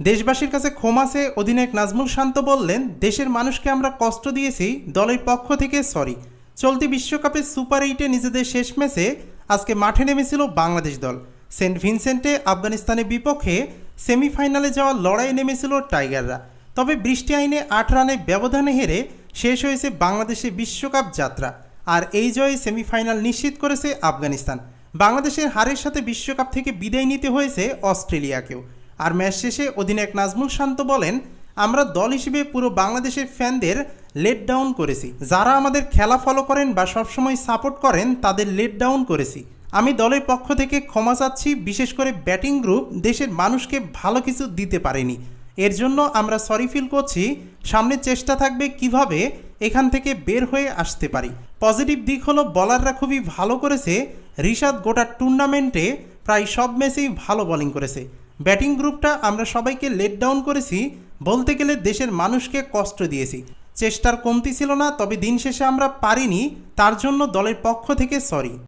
দেশবাসীর কাছে ক্ষমা চেয়ে অধিনায়ক নাজমুল শান্ত বললেন, দেশের মানুষকে আমরা কষ্ট দিয়েছি, দলের পক্ষ থেকে সরি চলতি বিশ্বকাপে সুপার এইটে নিজেদের শেষ ম্যাচে আজকে মাঠে নেমেছিল বাংলাদেশ দল। সেন্ট ভিনসেন্টে আফগানিস্তানের বিপক্ষে সেমিফাইনালে যাওয়ার লড়াইয়ে নেমেছিল টাইগাররা। তবে বৃষ্টি আইনে আট রানে ব্যবধানে হেরে শেষ হয়েছে বাংলাদেশের বিশ্বকাপ যাত্রা। আর এই জয়ে সেমিফাইনাল নিশ্চিত করেছে আফগানিস্তান। বাংলাদেশের হারের সাথে বিশ্বকাপ থেকে বিদায় নিতে হয়েছে অস্ট্রেলিয়াকেও। আর ম্যাচ শেষে অধিনায়ক নাজমুল শান্ত বলেন, আমরা দল হিসেবে পুরো বাংলাদেশের ফ্যানদের লেট ডাউন করেছি। যারা আমাদের খেলা ফলো করেন বা সবসময় সাপোর্ট করেন, তাদের লেট ডাউন করেছি। আমি দলের পক্ষ থেকে ক্ষমা চাচ্ছি, বিশেষ করে ব্যাটিং গ্রুপ দেশের মানুষকে ভালো কিছু দিতে পারেনি। এর জন্য আমরা সরি ফিল করছি। সামনে চেষ্টা থাকবে কীভাবে এখান থেকে বের হয়ে আসতে পারি। পজিটিভ দিক হলো, বলাররা খুবই ভালো করেছে। রিশাদ গোটা টুর্নামেন্টে প্রায় সব ম্যাচেই ভালো বোলিং করেছে। ব্যাটিং গ্রুপটা আমরা সবাইকে লেট ডাউন করেছি, বলতে গেলে দেশের মানুষকে কষ্ট দিয়েছি। চেষ্টার কমতি ছিল না, তবে দিন শেষে আমরা পারিনি, তার জন্য দলের পক্ষ থেকে সরি